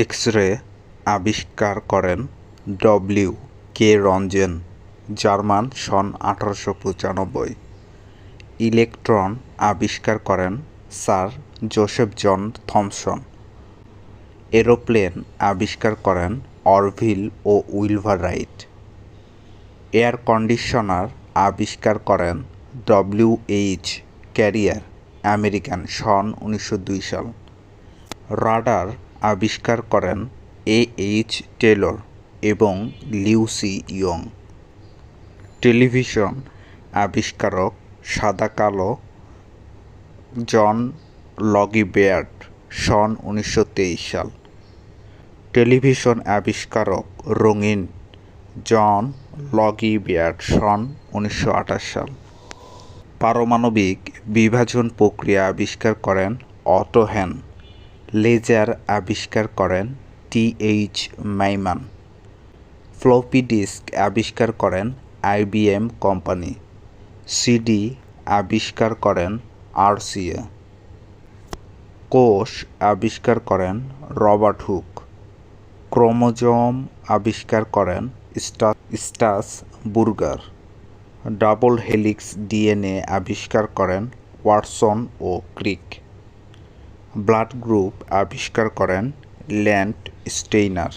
X ray আবিষ্কার করেন W কে রঞ্জেন, German সন আঠারোশো পঁচানব্বই। ইলেকট্রন আবিষ্কার করেন sir Joseph John Thomson. Aeroplane আবিষ্কার করেন অরভিল ও উইলভার রাইট এয়ার কন্ডিশনার আবিষ্কার করেন ডব্লিউ এইচ ক্যারিয়ার, আমেরিকান, সন উনিশশো দুই সাল। রাডার আবিষ্কার করেন এ এইচ টেলর এবং লিউসি ইয়ং। টেলিভিশন আবিষ্কারক সাদা কালো জন লগি বেয়ার্ড সন উনিশশো তেইশ সাল। টেলিভিশন আবিষ্কারক রঙিন জন লগি বেয়ার্ড সন উনিশশো আঠাশ সাল। পারমাণবিক বিভাজন প্রক্রিয়া আবিষ্কার করেন অটো হ্যান লেজার আবিষ্কার করেন T H Maiman. Floppy disk আবিষ্কার করেন আইবিএম কোম্পানি। সিডি আবিষ্কার করেন আরসিএ কোষ আবিষ্কার করেন রবার্ট হুক। ক্রোমোজোম আবিষ্কার করেন Strasburger. Double helix DNA আবিষ্কার করেন ওয়াটসন ও ক্রিক। ব্লাড গ্রুপ আবিষ্কার করেন ল্যান্ড স্টেইনার।